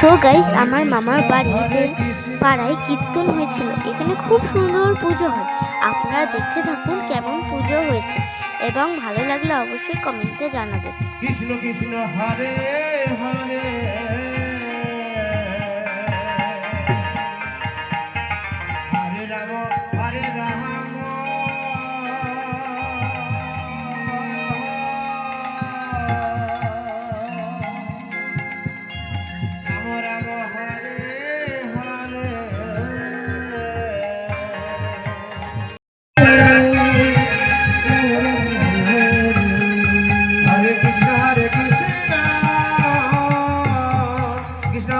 So guys আমার মামার বাড়িতে পাড়ায় কীর্তন হয়েছিল। এখানে খুব সুন্দর পুজো হয়। আপনারা দেখতে থাকুন কেমন পুজো হয়েছে এবং ভালো লাগলে অবশ্যই কমেন্টে জানাবেন। Krishna Krishna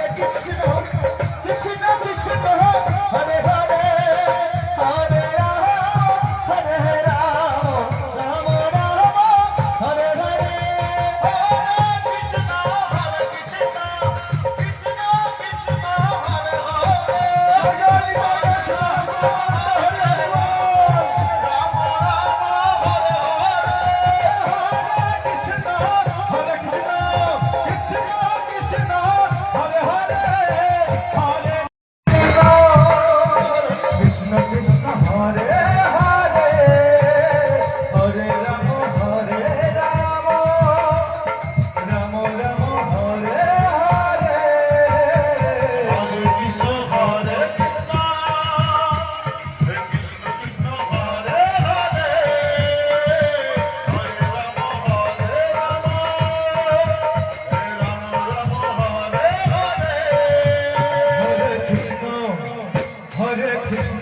Let's go. I'm gonna get Krishna.